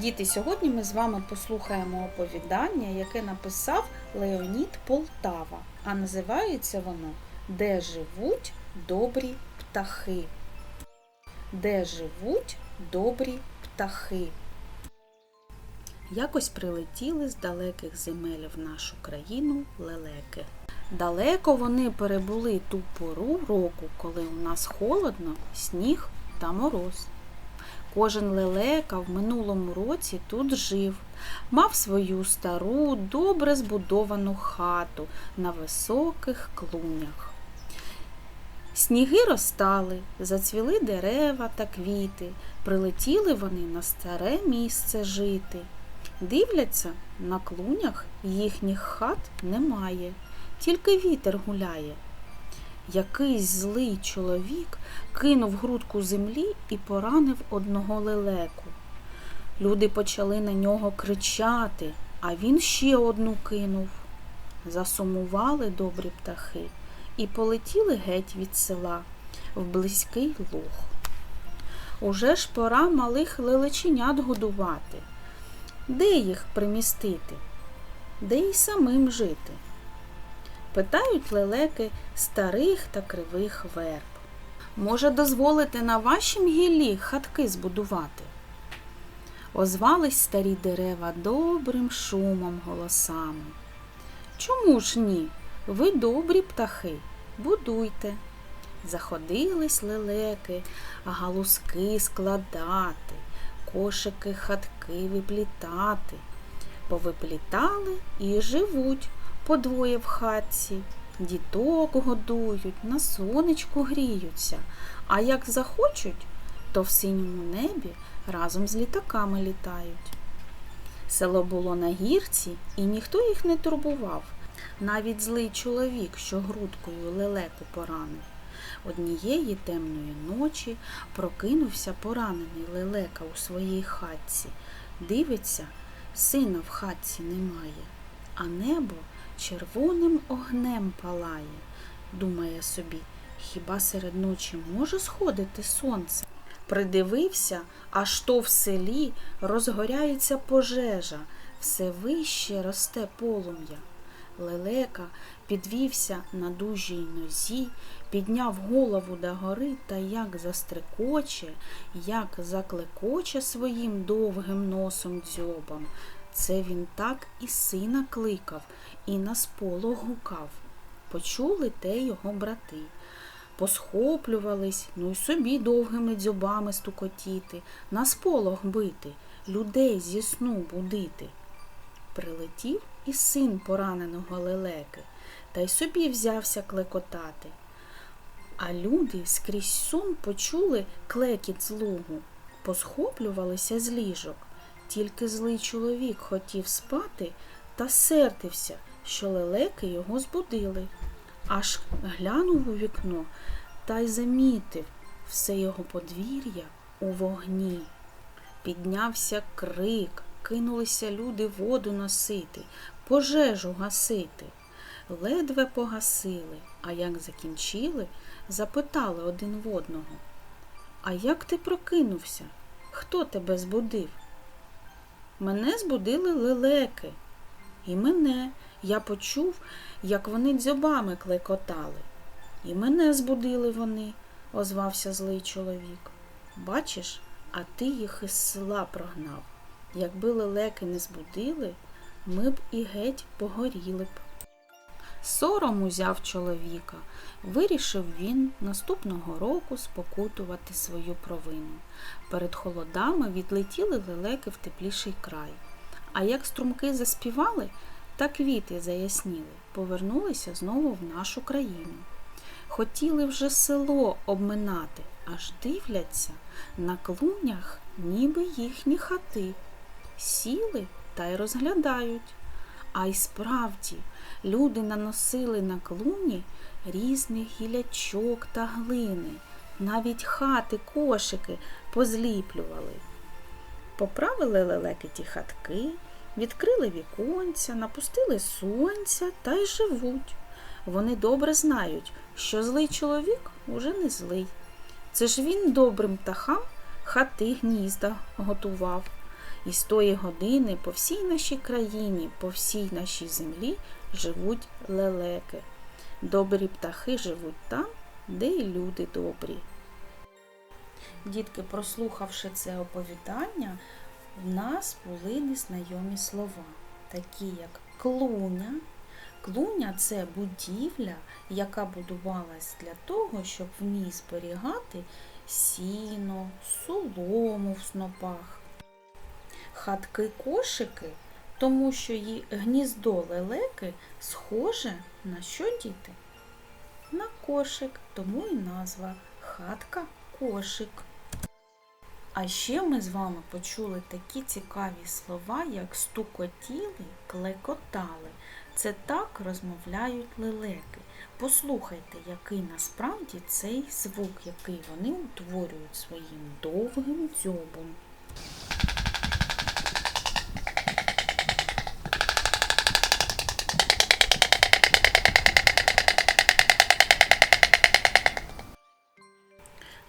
Діти, сьогодні ми з вами послухаємо оповідання, яке написав Леонід Полтава, а називається воно Де живуть добрі птахи. Де живуть добрі птахи. Якось прилетіли з далеких земель в нашу країну лелеки. Далеко вони перебули ту пору року, коли у нас холодно, сніг та мороз. Кожен лелека в минулому році тут жив, мав свою стару, добре збудовану хату на високих клунях. Сніги розтали, зацвіли дерева та квіти, прилетіли вони на старе місце жити. Дивляться, на клунях їхніх хат немає, тільки вітер гуляє. Якийсь злий чоловік кинув грудку землі і поранив одного лелеку. Люди почали на нього кричати, а він ще одну кинув. Засумували добрі птахи і полетіли геть від села в близький луг. Уже ж пора малих лелеченят годувати. Де їх примістити? Де й самим жити? Питають лелеки старих та кривих верб. Може, дозволите на вашім гіллі хатки збудувати? Озвались старі дерева добрим шумом голосами. Чому ж ні? Ви добрі птахи, будуйте. Заходились лелеки, галузки складати, кошики хатки виплітати. Повиплітали і живуть подвоє в хатці. Діток годують, на сонечку гріються, а як захочуть, то в синьому небі разом з літаками літають. Село було на гірці, і ніхто їх не турбував. Навіть злий чоловік, що грудкою лелеку поранив. Однієї темної ночі прокинувся поранений лелека у своїй хатці. Дивиться, сина в хатці немає, а небо червоним огнем палає. Думає собі, хіба серед ночі може сходити сонце? Придивився, аж то в селі розгоряється пожежа, все вище росте полум'я. Лелека підвівся на дужій нозі, підняв голову догори та як застрекоче, як заклекоче своїм довгим носом дзьобом. Це він так і сина кликав, і на сполох гукав. Почули те його брати. Посхоплювались, ну й собі довгими дзьобами стукотіти, на сполох бити, людей зі сну будити. Прилетів і син пораненого лелеки, та й собі взявся клекотати. А люди скрізь сон почули клекіт з лугу, посхоплювалися з ліжок. Тільки злий чоловік хотів спати та сердився, що лелеки його збудили. Аж глянув у вікно та й замітив все його подвір'я у вогні. Піднявся крик, кинулися люди воду носити, пожежу гасити. Ледве погасили, а як закінчили, запитали один в одного. А як ти прокинувся? Хто тебе збудив? Мене збудили лелеки. І мене. Я почув, як вони дзьобами клекотали. І мене збудили вони, озвався злий чоловік. Бачиш, а ти їх із села прогнав. Якби лелеки не збудили, ми б і геть погоріли б. Сором узяв чоловіка, вирішив він наступного року спокутувати свою провину. Перед холодами відлетіли лелеки в тепліший край. А як струмки заспівали, та квіти заясніли, повернулися знову в нашу країну. Хотіли вже село обминати, аж дивляться, на клунях ніби їхні хати. Сіли та й розглядають. А й справді люди наносили на клуні різних гілячок та глини, навіть хати, кошики позліплювали. Поправили лелеки ті хатки, відкрили віконця, напустили сонця та й живуть. Вони добре знають, що злий чоловік уже не злий. Це ж він добрим птахам хати гнізда готував І з тої години по всій нашій країні, по всій нашій землі живуть лелеки. Добрі птахи живуть там, де і люди добрі. Дітки, прослухавши це оповідання, в нас були незнайомі слова, такі як клуня. Клуня це будівля, яка будувалась для того, щоб в ній зберігати сіно, солому в снопах. Хатки кошики, тому що її гніздо лелеки схоже на що діти? На кошик, тому і назва хатка кошик. А ще ми з вами почули такі цікаві слова, як стукотіли, клекотали. Це так розмовляють лелеки. Послухайте, який насправді цей звук, який вони утворюють своїм довгим дзьобом.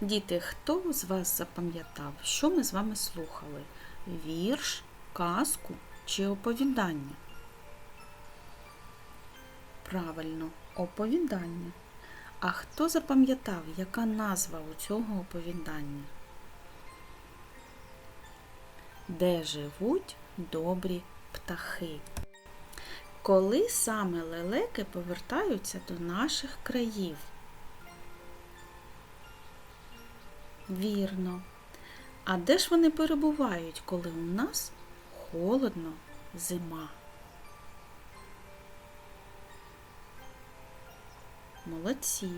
Діти, хто з вас запам'ятав, що ми з вами слухали? Вірш, казку чи оповідання? Правильно, оповідання. А хто запам'ятав, яка назва у цього оповідання? Де живуть добрі птахи? Коли саме лелеки повертаються до наших країв? Вірно. А де ж вони перебувають, коли у нас холодно зима? Молодці.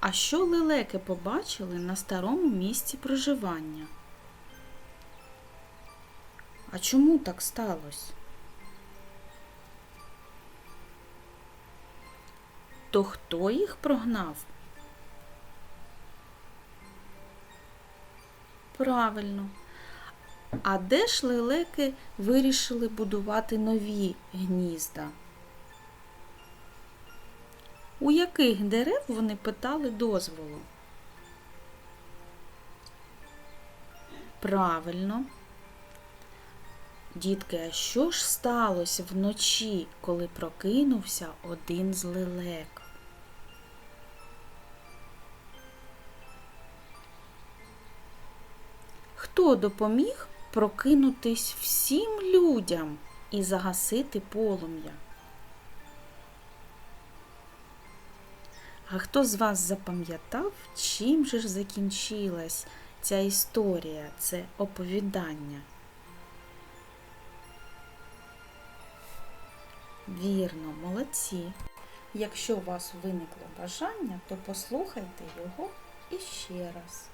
А що лелеки побачили на старому місці проживання? А чому так сталося? То хто їх прогнав? Правильно. А де ж лелеки вирішили будувати нові гнізда? У яких дерев вони питали дозволу? Правильно. Дітки, а що ж сталося вночі, коли прокинувся один з лелек? Хто допоміг прокинутись всім людям і загасити полум'я? А хто з вас запам'ятав, чим же ж закінчилась ця історія, це оповідання? Вірно, молодці. Якщо у вас виникло бажання, то послухайте його іще раз.